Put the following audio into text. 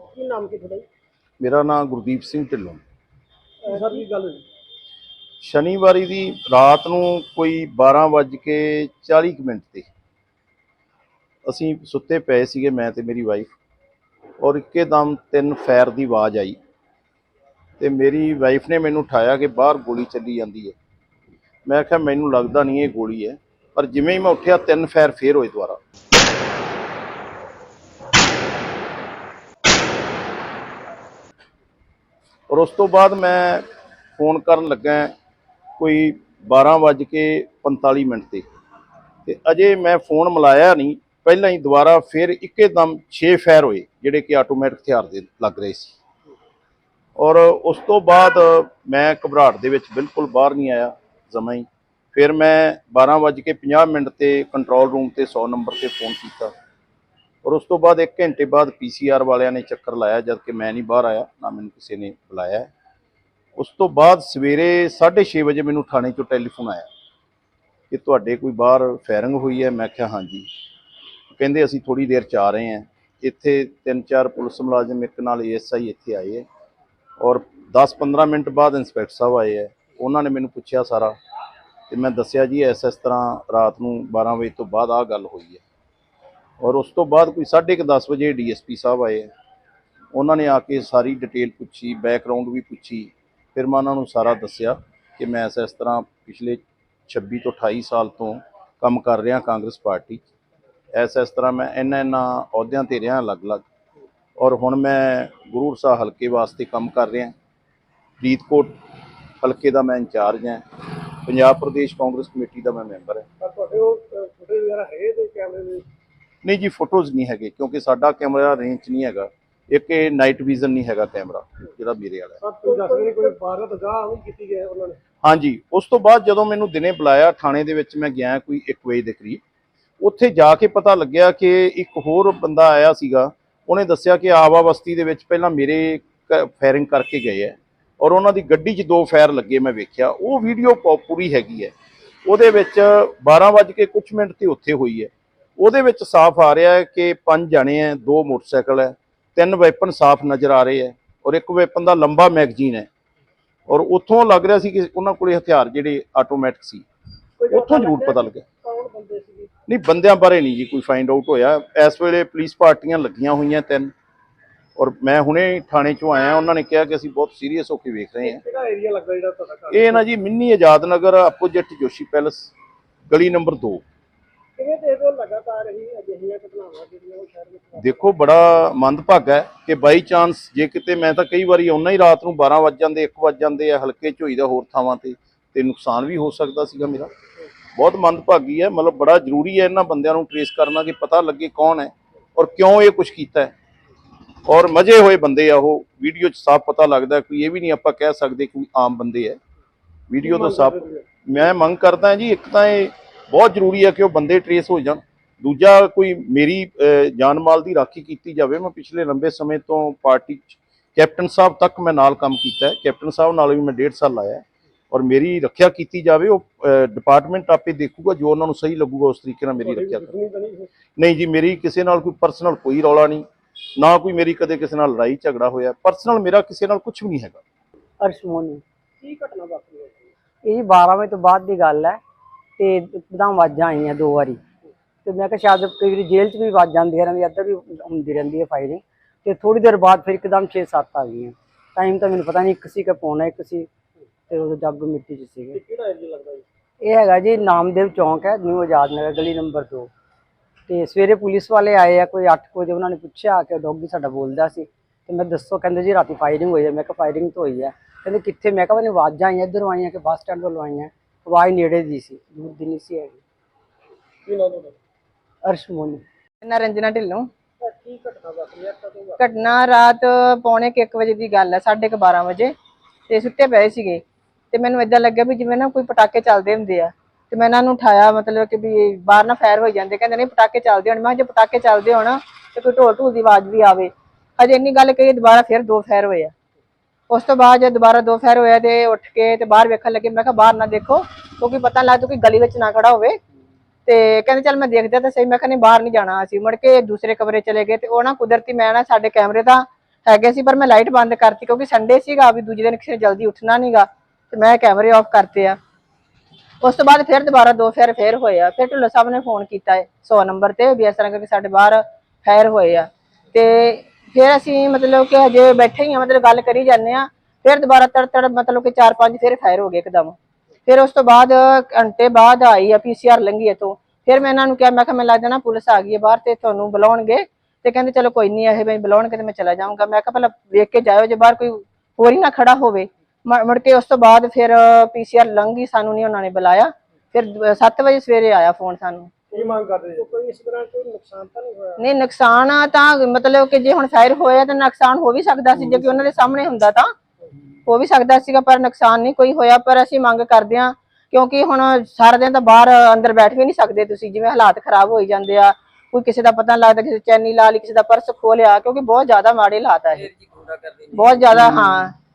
ਕੀ ਨਾਮ ਕੀ ਤੁਹਾਡਾ ਜੀ? ਮੇਰਾ ਨਾਮ ਗੁਰਦੀਪ ਸਿੰਘ ਢਿੱਲੋਂ। ਅਹ ਸਰ ਕੀ ਗੱਲ ਹੋਈ? ਸ਼ਨੀਵਾਰੀ ਦੀ ਰਾਤ ਨੂੰ ਕੋਈ 12 ਵੱਜ ਕੇ 40 ਕੁ ਮਿੰਟ ਤੇ ਅਸੀਂ ਸੁੱਤੇ ਪਏ ਸੀਗੇ ਮੈਂ ਤੇ ਮੇਰੀ ਵਾਈਫ ਔਰ ਇੱਕੇਦਮ ਤਿੰਨ ਫਾਇਰ ਦੀ ਆਵਾਜ਼ ਆਈ ਤੇ ਮੇਰੀ ਵਾਈਫ ਨੇ ਮੈਨੂੰ ਉਠਾਇਆ ਕਿ ਬਾਹਰ ਗੋਲੀ ਚੱਲੀ ਜਾਂਦੀ ਹੈ। ਮੈਂ ਕਿਹਾ ਮੈਨੂੰ ਲੱਗਦਾ ਨਹੀਂ ਇਹ ਗੋਲੀ ਹੈ ਪਰ ਜਿਵੇਂ ਹੀ ਮੈਂ ਉੱਠਿਆ ਤਿੰਨ ਫਾਇਰ ਫੇਰ ਹੋਏ ਦੁਬਾਰਾ। ਔਰ ਉਸ ਤੋਂ ਬਾਅਦ ਮੈਂ ਫੋਨ ਕਰਨ ਲੱਗਾ ਕੋਈ 12 ਵੱਜ ਕੇ 45 ਮਿੰਟ ਤੇ। ਤੇ ਅਜੇ ਮੈਂ ਫੋਨ ਮਿਲਾਇਆ ਨਹੀਂ। ਪਹਿਲਾਂ ਹੀ ਦੁਬਾਰਾ ਫਿਰ ਇੱਕੇਦਮ 6 ਫਾਇਰ ਹੋਏ, ਜਿਹੜੇ ਕਿ ਆਟੋਮੈਟਿਕ ਹਥਿਆਰ ਦੇ ਲੱਗ ਰਹੇ ਸੀ। ਔਰ ਉਸ ਤੋਂ ਬਾਅਦ ਮੈਂ ਘਬਰਾਹਟ ਦੇ ਵਿੱਚ ਬਿਲਕੁਲ ਬਾਹਰ ਨਹੀਂ ਆਇਆ ਜਮਾਂ ਹੀ। ਫਿਰ ਮੈਂ 12 ਵੱਜ ਕੇ 50 ਮਿੰਟ ਤੇ ਕੰਟਰੋਲ ਰੂਮ ਤੇ 100 ਨੰਬਰ ਤੇ ਫੋਨ ਕੀਤਾ। ਔਰ ਉਸ ਤੋਂ ਬਾਅਦ 1 ਘੰਟੇ ਬਾਅਦ ਪੀਸੀਆਰ ਵਾਲਿਆਂ ਨੇ ਚੱਕਰ ਲਾਇਆ, ਜਦ ਕਿ ਮੈਂ ਨਹੀਂ ਬਾਹਰ ਆਇਆ, ਨਾ ਮੈਨੂੰ ਕਿਸੇ ਨੇ ਬੁਲਾਇਆ। ਉਸ ਤੋਂ ਬਾਅਦ ਸਵੇਰੇ 6:30 ਵਜੇ ਮੈਨੂੰ ਥਾਣੇ ਚੋਂ ਟੈਲੀਫੋਨ ਆਇਆ ਕਿ ਤੁਹਾਡੇ ਕੋਈ ਬਾਹਰ ਫਾਇਰਿੰਗ ਹੋਈ ਹੈ। ਮੈਂ ਕਿਹਾ, ਹਾਂਜੀ। ਕਹਿੰਦੇ, ਅਸੀਂ ਥੋੜੀ ਦੇਰ ਚ ਆ ਰਹੇ ਹਾਂ। ਇੱਥੇ ਤਿੰਨ ਚਾਰ ਪੁਲਿਸ ਮੁਲਾਜ਼ਮ ਇੱਕ ਨਾਲ ਏਐਸਆਈ ਇੱਥੇ ਆਏ ਹੈ ਔਰ 10-15 ਮਿੰਟ ਬਾਅਦ ਇੰਸਪੈਕਟਰ ਸਾਹਿਬ ਆਏ ਹੈ। ਉਹਨਾਂ ਨੇ ਮੈਨੂੰ ਪੁੱਛਿਆ ਸਾਰਾ ਤੇ ਮੈਂ ਦੱਸਿਆ ਜੀ, ਐਸ ਇਸ ਤਰ੍ਹਾਂ ਰਾਤ ਨੂੰ 12 ਵਜੇ ਤੋਂ ਬਾਅਦ ਆਹ ਗੱਲ ਹੋਈ ਹੈ। ਔਰ ਉਸ ਤੋਂ ਬਾਅਦ ਕੋਈ 10:30 ਵਜੇ ਡੀਐਸਪੀ ਸਾਹਿਬ ਆਏ ਉਹਨਾਂ ਨੇ ਆ ਕੇ ਸਾਰੀ ਡਿਟੇਲ ਪੁੱਛੀ ਬੈਕਗ੍ਰਾਉਂਡ ਵੀ ਪੁੱਛੀ। ਫਿਰ ਮੈਂ ਉਹਨਾਂ ਨੂੰ ਸਾਰਾ ਦੱਸਿਆ ਕਿ ਮੈਂ ਇਸ ਤਰ੍ਹਾਂ ਪਿਛਲੇ 26 ਤੋਂ 28 ਸਾਲ ਤੋਂ ਕੰਮ ਕਰ ਰਿਹਾ ਕਾਂਗਰਸ ਪਾਰਟੀ 'ਚ। ਇਸ ਇਸ ਤਰ੍ਹਾਂ ਮੈਂ ਇੰਨਾ ਇੰਨਾ ਅਹੁਦਿਆਂ ਤੇ ਰਿਹਾ ਅਲੱਗ-ਅਲੱਗ। ਔਰ ਹੁਣ ਮੈਂ ਗੁਰੂ ਸਾਹਿਬ ਹਲਕੇ ਵਾਸਤੇ ਕੰਮ ਕਰ ਰਿਹਾ। ਫਰੀਦਕੋਟ ਹਲਕੇ ਦਾ ਮੈਂ ਇੰਚਾਰਜ ਹਾਂ। ਪੰਜਾਬ ਪ੍ਰਦੇਸ਼ ਕਾਂਗਰਸ ਕਮੇਟੀ ਦਾ ਮੈਂ ਮੈਂਬਰ ਹਾਂ। ਤੁਹਾਡੇ ਉਹ ਫੁਟੇਜ ਵਗੈਰਾ ਹੈ ਤੇ ਕੈਮਰੇ ਦੇ? ਨਹੀਂ ਜੀ ਫੋਟੋਜ਼ ਨਹੀਂ ਹੈਗੇ ਕਿਉਂਕਿ ਸਾਡਾ ਕੈਮਰਾ ਰੇਂਜ ਨਹੀਂ ਹੈਗਾ। ਇੱਕ ਇਹ ਨਾਈਟ ਵਿਜ਼ਨ ਨਹੀਂ ਹੈਗਾ ਕੈਮਰਾ ਜਿਹੜਾ ਮੇਰੇ ਵਾਲਾ ਹੈ। ਸਰ ਤੁਸੀਂ ਦੱਸ ਰਹੇ ਨੇ ਕੋਈ ਬਾਰਤ ਗਾਹ ਵੀ ਕੀਤੀ ਗਈ ਹੈ ਉਹਨਾਂ ਨੇ? ਹਾਂਜੀ ਉਸ ਤੋਂ ਬਾਅਦ ਜਦੋਂ ਮੈਨੂੰ ਦਿਨੇ ਬੁਲਾਇਆ ਥਾਣੇ ਦੇ ਵਿੱਚ ਮੈਂ ਗਿਆ ਕੋਈ 1 ਵਜੇ ਦੇ ਕਰੀਬ ਉੱਥੇ ਜਾ ਕੇ ਪਤਾ ਲੱਗਿਆ ਕਿ ਇੱਕ ਹੋਰ ਬੰਦਾ ਆਇਆ ਸੀਗਾ। ਉਹਨੇ ਦੱਸਿਆ ਕਿ ਆਵਾ ਬਸਤੀ ਦੇ ਵਿੱਚ ਪਹਿਲਾਂ ਮੇਰੇ ਫਾਇਰਿੰਗ ਕਰਕੇ ਗਏ ਹੈ ਔਰ ਉਹਨਾਂ ਦੀ ਗੱਡੀ 'ਚ ਦੋ ਫਾਇਰ ਲੱਗੇ ਮੈਂ ਵੇਖਿਆ। ਉਹ ਵੀਡੀਓ ਪੂਰੀ ਹੈਗੀ ਹੈ। ਉਹਦੇ ਵਿੱਚ 12 ਵੱਜ ਕੇ ਕੁਝ ਮਿੰਟ ਤੇ ਉੱਥੇ ਹੋਈ ਹੈ। ਉਹਦੇ ਵਿੱਚ ਸਾਫ਼ ਆ ਰਿਹਾ ਹੈ ਕਿ ਪੰਜ ਜਣੇ ਹੈ ਦੋ ਮੋਟਰਸਾਈਕਲ ਹੈ ਤਿੰਨ ਵੈਪਨ ਸਾਫ਼ ਨਜ਼ਰ ਆ ਰਹੇ ਹੈ ਔਰ ਇੱਕ ਵੈਪਨ ਦਾ ਲੰਬਾ ਮੈਗਜ਼ੀਨ ਹੈ। ਔਰ ਉੱਥੋਂ ਲੱਗ ਰਿਹਾ ਸੀ ਕਿ ਉਹਨਾਂ ਕੋਲੇ ਹਥਿਆਰ ਜਿਹੜੇ ਆਟੋਮੈਟਿਕ ਸੀ। ਉੱਥੋਂ ਜ਼ਰੂਰ ਪਤਾ ਲੱਗਿਆ। ਨਹੀਂ ਬੰਦਿਆਂ ਬਾਰੇ ਨਹੀਂ ਜੀ ਕੋਈ ਫਾਈਂਡ ਆਊਟ ਹੋਇਆ। ਇਸ ਵੇਲੇ ਪੁਲਿਸ ਪਾਰਟੀਆਂ ਲੱਗੀਆਂ ਹੋਈਆਂ ਤਿੰਨ। ਔਰ ਮੈਂ ਹੁਣੇ ਥਾਣੇ ਚੋਂ ਆਇਆ ਉਹਨਾਂ ਨੇ ਕਿਹਾ ਕਿ ਅਸੀਂ ਬਹੁਤ ਸੀਰੀਅਸ ਹੋ ਕੇ ਵੇਖ ਰਹੇ ਹਾਂ। ਕਿਹੜਾ ਏਰੀਆ ਲੱਗਦਾ ਜਿਹੜਾ ਤੁਹਾਡਾ ਘਰ? ਇਹ ਨਾ ਜੀ mini Azad Nagar opposite Joshi palace ਗਲੀ ਨੰਬਰ 2 ਕਿਵੇਂ ਦੇਖਦੇ ਹੋ? ਲਗਾਤਾਰ ਹੀ ਅਜਿਹੀਆਂ ਘਟਨਾਵਾਂ ਜਿਹੜੀਆਂ ਉਹ ਸ਼ਹਿਰ ਵਿੱਚ ਵਾਪਰ ਦੇਖੋ ਬੜਾ ਮੰਦਭਾਗਾ ਹੈ ਕਿ ਬਾਈ ਚਾਂਸ ਜੇ ਕਿਤੇ ਮੈਂ ਤਾਂ ਕਈ ਵਾਰੀ ਆਉਣਾ ਹੀ ਰਾਤ ਨੂੰ 12 ਵੱਜ ਜਾਂਦੇ 1 ਵੱਜ ਜਾਂਦੇ ਆ ਹਲਕੇ ਝੋਈ ਦਾ ਹੋਰ ਥਾਵਾਂ ਤੇ ਤੇ ਨੁਕਸਾਨ ਵੀ ਹੋ ਸਕਦਾ ਸੀਗਾ ਮੇਰਾ। ਬਹੁਤ ਮੰਦਭਾਗੀ ਹੈ ਮਤਲਬ ਬੜਾ ਜ਼ਰੂਰੀ ਹੈ ਇਹਨਾਂ ਬੰਦਿਆਂ ਨੂੰ ਟ੍ਰੇਸ ਕਰਨਾ ਕਿ ਪਤਾ ਲੱਗੇ ਕੌਣ ਹੈ ਔਰ ਕਿਉਂ ਇਹ ਕੁਝ ਕੀਤਾ ਹੈ। ਔਰ ਮਜੇ ਹੋਏ ਬੰਦੇ ਆ ਉਹ ਵੀਡੀਓ 'ਚ ਸਾਫ਼ ਪਤਾ ਲੱਗਦਾ ਕੋਈ ਇਹ ਵੀ ਨਹੀਂ ਆਪਾਂ ਕਹਿ ਸਕਦੇ ਕਿ ਆਮ ਬੰਦੇ ਹੈ। ਵੀਡੀਓ ਤੋਂ ਸਾਫ਼ ਮੈਂ ਮੰਗ ਕਰਦਾ ਜੀ ਇੱਕ ਤਾਂ ਇਹ ਬਹੁਤ ਜ਼ਰੂਰੀ ਹੈ ਕਿ ਉਹ ਬੰਦੇ ਟਰੇਸ ਹੋ ਜਾਣ। ਦੂਜਾ ਕੋਈ ਮੇਰੀ ਜਾਨ ਮਾਲ ਦੀ ਰਾਖੀ ਕੀਤੀ ਜਾਵੇ ਮੈਂ ਪਿਛਲੇ ਲੰਬੇ ਸਮੇਂ ਤੋਂ ਪਾਰਟੀ 'ਚ ਕੈਪਟਨ ਸਾਹਿਬ ਤੱਕ ਮੈਂ ਨਾਲ ਕੰਮ ਕੀਤਾ ਹੈ। ਕੈਪਟਨ ਸਾਹਿਬ ਨਾਲ ਵੀ ਮੈਂ 1.5 ਸਾਲ ਲਾਇਆ ਹੈ ਔਰ ਮੇਰੀ ਰੱਖਿਆ ਕੀਤੀ ਜਾਵੇ ਉਹ ਡਿਪਾਰਟਮੈਂਟ ਆਪੇ ਦੇਖੂਗਾ ਜੋ ਉਹਨਾਂ ਨੂੰ ਸਹੀ ਲੱਗੂਗਾ ਉਸ ਤਰੀਕੇ ਨਾਲ ਮੇਰੀ ਰੱਖਿਆ ਕਰ ਨਹੀਂ ਜੀ ਮੇਰੀ ਕਿਸੇ ਨਾਲ ਕੋਈ ਪਰਸਨਲ ਕੋਈ ਰੌਲਾ ਨਹੀਂ ਨਾ ਕੋਈ ਮੇਰੀ ਕਦੇ ਕਿਸੇ ਨਾਲ ਲੜਾਈ ਝਗੜਾ ਹੋਇਆ ਪਰਸਨਲ ਮੇਰਾ ਕਿਸੇ ਨਾਲ ਕੁਝ ਵੀ ਨਹੀਂ ਹੈਗਾ। ਅਰਸ਼ਮੋਨੀ ਕੀ ਘਟਨਾ ਵਾਪਰੀ ਹੈ? ਇਹ ਜੀ 12 ਵਜੇ ਤੋਂ ਬਾਅਦ ਦੀ ਗੱਲ ਹੈ। ਤੇ ਇੱਕਦਮ ਆਵਾਜ਼ਾਂ ਆਈਆਂ ਦੋ ਵਾਰੀ। ਤੇ ਮੈਂ ਕਿਹਾ ਸ਼ਾਇਦ ਕਈ ਵਾਰੀ ਜੇਲ੍ਹ 'ਚ ਵੀ ਆਵਾਜ਼ ਜਾਂਦੀਆਂ ਰਹਿੰਦੀਆਂ ਇੱਧਰ ਵੀ ਹੁੰਦੀ ਰਹਿੰਦੀ ਹੈ ਫਾਇਰਿੰਗ ਤੇ ਥੋੜੀ ਦੇਰ ਬਾਅਦ ਫਿਰ ਇੱਕਦਮ 6-7 ਆ ਗਈਆਂ। ਟਾਈਮ ਤਾਂ ਮੈਨੂੰ ਪਤਾ ਨਹੀਂ ਇੱਕ ਸੀ ਕਿ ਪੌਣਾ ਇੱਕ ਸੀ ਤੇ ਉਹ ਜੱਗ ਮਿੱਟੀ 'ਚ ਸੀਗੇ। ਤੇ ਕਿਹੜਾ ਏਰੀਆ ਲੱਗਦਾ ਜੀ? ਇਹ ਹੈਗਾ ਜੀ ਨਾਮਦੇਵ ਚੌਂਕ ਹੈ ਨਿਊ ਆਜ਼ਾਦ ਨਗਰ ਗਲੀ ਨੰਬਰ 2 ਤੇ ਸਵੇਰੇ ਪੁਲਿਸ ਵਾਲੇ ਆਏ ਆ ਕੋਈ 8 ਵਜੇ ਉਹਨਾਂ ਨੇ ਪੁੱਛਿਆ ਕਿ ਡੌਗੀ ਸਾਡਾ ਬੋਲਦਾ ਸੀ। ਤੇ ਮੈਂ ਦੱਸੋ ਕਹਿੰਦੇ ਜੀ ਰਾਤੀ ਫਾਇਰਿੰਗ ਹੋਈ ਹੈ। ਮੈਂ ਕਿਹਾ ਫਾਇਰਿੰਗ ਤਾਂ ਹੋਈ ਹੈ। ਕਹਿੰਦੇ ਕਿੱਥੇ? ਮੈਂ ਕਿਹਾ ਮੈਨੂੰ ਆਵਾਜ਼ਾਂ ਆਈਆਂ ਇੱਧਰੋਂ ਆਈਆਂ ਕਿ ਬੱਸ ਸਟੈਂਡ ਵੱਲੋਂ ਆਈਆਂ। ਆਵਾਜ਼ ਨੇੜੇ ਦੀ ਸੀ ਦੂਰ ਦੀ ਨਹੀਂ ਸੀ ਹੈਗੀ। ਕੀ ਨਾਮ ਤੁਹਾਡਾ? ਅਰਸ਼ਮੋਨੀ ਨਰੰਜਨਾ ਢਿੱਲੋਂ। ਤਾਂ ਕੀ ਘਟਨਾ ਵਾਪਰੀ? ਹੈ ਕਦੋਂ ਵਾਪਰੀ? ਘਟਨਾ ਰਾਤ ਪੌਣੇ 1 ਵਜੇ ਦੀ ਗੱਲ ਹੈ 12:30 ਵਜੇ। ਤੇ ਸੁੱਤੇ ਪਏ ਸੀਗੇ। ਤੇ ਮੈਨੂੰ ਇਦਾਂ ਲੱਗਿਆ ਵੀ ਜਿਵੇਂ ਨਾ ਕੋਈ ਪਟਾਕੇ ਚੱਲਦੇ ਹੁੰਦੇ ਆ। ਤੇ ਮੈਂ ਇਹਨਾਂ ਨੂੰ ਉਠਾਇਆ ਮਤਲਬ ਕਿ ਵੀ ਬਾਹਰ ਨਾ ਫਾਇਰ ਹੋ ਜਾਂਦੇ। ਕਹਿੰਦੇ ਨਹੀਂ ਪਟਾਕੇ ਚੱਲਦੇ ਹੋਣ। ਮੈਂ ਕਿਹਾ ਜੇ ਪਟਾਕੇ ਚੱਲਦੇ ਹੋਣ ਤੇ ਕੋਈ ਢੋਲ ਢੂਲ ਦੀ ਆਵਾਜ਼ ਵੀ ਆਵੇ। ਹਜੇ ਇੰਨੀ ਗੱਲ ਕਹੀ ਦੁਬਾਰਾ ਫਿਰ ਦੋ ਫਾਇਰ ਹੋਏ ਆ। ਉਸ ਤੋਂ ਬਾਅਦ ਜਦ ਦੁਬਾਰਾ ਦੋ ਫਾਇਰ ਹੋਇਆ ਤੇ ਉੱਠ ਕੇ ਤੇ ਬਾਹਰ ਵੇਖਣ ਲੱਗੇ, ਮੈਂ ਕਿਹਾ ਬਾਹਰ ਨਾ ਦੇਖੋ, ਕਿਉਂਕਿ ਪਤਾ ਲੱਗ ਕਿ ਗਲੀ ਵਿੱਚ ਨਾ ਖੜਾ ਹੋਵੇ। ਤੇ ਕਹਿੰਦੇ ਚੱਲ ਮੈਂ ਦੇਖਦਾ ਤਾਂ ਸਹੀ, ਮੈਂ ਕਿਹਾ ਬਾਹਰ ਨਹੀਂ ਜਾਣਾ ਅਸੀਂ। ਮੁੜ ਕੇ ਦੂਸਰੇ ਕਮਰੇ ਚਲੇ ਗਏ ਤੇ ਉਹ ਨਾ ਕੁਦਰਤੀ ਮੈਂ ਨਾ ਸਾਡੇ ਕੈਮਰੇ ਦਾ ਹੈਗੇ ਸੀ, ਪਰ ਮੈਂ ਲਾਈਟ ਬੰਦ ਕਰਤੀ ਕਿਉਂਕਿ ਸੰਡੇ ਸੀਗਾ, ਵੀ ਦੂਜੇ ਦਿਨ ਕਿਸੇ ਨੇ ਜਲਦੀ ਉੱਠਣਾ ਨਹੀਂਗਾ ਤੇ ਮੈਂ ਕੈਮਰੇ ਆਫ ਕਰਤੇ ਆ। ਉਸ ਤੋਂ ਬਾਅਦ ਫਿਰ ਦੁਬਾਰਾ ਦੋ ਫੇਰ ਫੇਰ ਹੋਇਆ ਫਿਰ ਢੁੱਲੋ ਸਾਹਿਬ ਨੇ ਫੋਨ ਕੀਤਾ ਹੈ 100 ਨੰਬਰ ਤੇ, ਵੀ ਇਸ ਤਰ੍ਹਾਂ ਕਰਕੇ ਸਾਡੇ ਬਾਹਰ ਫੇਰ ਹੋਏ ਆ। ਤੇ ਫਿਰ ਅਸੀਂ ਮਤਲਬ ਕਿ ਹਜੇ ਬੈਠੇ ਹੀ ਆ, ਮਤਲਬ ਗੱਲ ਕਰੀ ਜਾਂਦੇ ਆ। ਫਿਰ ਦੁਬਾਰਾ ਤੜ ਤੜ ਮਤਲਬ ਕਿ ਚਾਰ ਪੰਜ ਫਿਰ ਫਾਇਰ ਹੋ ਗਏ ਇੱਕਦਮ। ਫਿਰ ਉਸ ਤੋਂ ਬਾਅਦ ਘੰਟੇ ਬਾਅਦ ਆਈ ਆ ਪੀਸੀਆਰ ਲੰਗੀ ਇੱਥੋਂ। ਫਿਰ ਮੈਂ ਇਹਨਾਂ ਨੂੰ ਕਿਹਾ, ਮੈਂ ਕਿਹਾ, ਮੈਂ ਲੱਗਦਾ ਨਾ ਪੁਲਿਸ ਆ ਗਈ ਹੈ ਬਾਹਰ ਤੇ ਤੁਹਾਨੂੰ ਬੁਲਾਉਣਗੇ। ਤੇ ਕਹਿੰਦੇ, ਚਲੋ ਕੋਈ ਨਹੀਂ ਇਹ ਮੈਂ ਬੁਲਾਉਣਗੇ ਤੇ ਮੈਂ ਚਲਾ ਜਾਊਂਗਾ। ਮੈਂ ਕਿਹਾ ਪਹਿਲਾਂ ਵੇਖ ਕੇ ਜਾਇਓ, ਜੇ ਬਾਹਰ ਕੋਈ ਹੋਰ ਹੀ ਨਾ ਖੜਾ ਹੋਵੇ। ਮੁੜ ਕੇ ਉਸ ਤੋਂ ਬਾਅਦ ਫਿਰ ਪੀਸੀਆਰ ਲੰਗੀ ਸਾਨੂੰ ਨਹੀਂ ਉਹਨਾਂ ਨੇ ਬੁਲਾਇਆ। ਫਿਰ 7 ਵਜੇ ਸਵੇਰੇ ਆਇਆ ਫੋਨ ਸਾਨੂੰ। ਕੀ ਮੰਗ ਕਰਦੇ ਜੀ? ਕੋਈ ਇਸ ਤਰ੍ਹਾਂ ਕੋਈ ਨੁਕਸਾਨ ਤਾਂ ਨਹੀਂ ਹੋਇਆ? ਨਹੀਂ ਨੁਕਸਾਨ ਤਾਂ ਮਤਲਬ ਕਿ ਜੇ ਹੁਣ ਫਾਇਰ ਹੋਇਆ ਤਾਂ ਨੁਕਸਾਨ ਹੋ ਵੀ ਸਕਦਾ ਸੀ ਜੇ ਕਿ ਉਹਨਾਂ ਦੇ ਸਾਹਮਣੇ ਹੁੰਦਾ ਤਾਂ। ਹੋ ਵੀ ਸਕਦਾ ਸੀਗਾ ਪਰ ਨੁਕਸਾਨ ਨਹੀਂ ਕੋਈ ਹੋਇਆ ਪਰ ਅਸੀਂ ਮੰਗ ਕਰਦੇ ਹਾਂ ਕਿਉਂਕਿ ਹੁਣ ਸਾਰਾ ਦਿਨ ਤਾਂ ਬਾਹਰ ਅੰਦਰ ਬੈਠ ਵੀ ਨਹੀਂ ਸਕਦੇ ਤੁਸੀਂ ਜਿਵੇਂ ਹਾਲਾਤ ਖਰਾਬ ਹੋਈ ਜਾਂਦੇ ਆ ਕੋਈ ਕਿਸੇ ਦਾ ਪਤਾ ਨਹੀਂ ਲੱਗਦਾ ਕਿਸੇ ਚੈਨੀ ਲਾ ਲਈ ਕਿਸੇ ਦਾ ਪਰਸ ਖੋਹ ਲਿਆ ਕਿਉਂਕਿ ਬਹੁਤ ਜ਼ਿਆਦਾ ਮਾੜੇ ਹਾਲਾਤ ਆ ਇਹ। ਬਹੁਤ ਜ਼ਿਆਦਾ ਹਾਂ।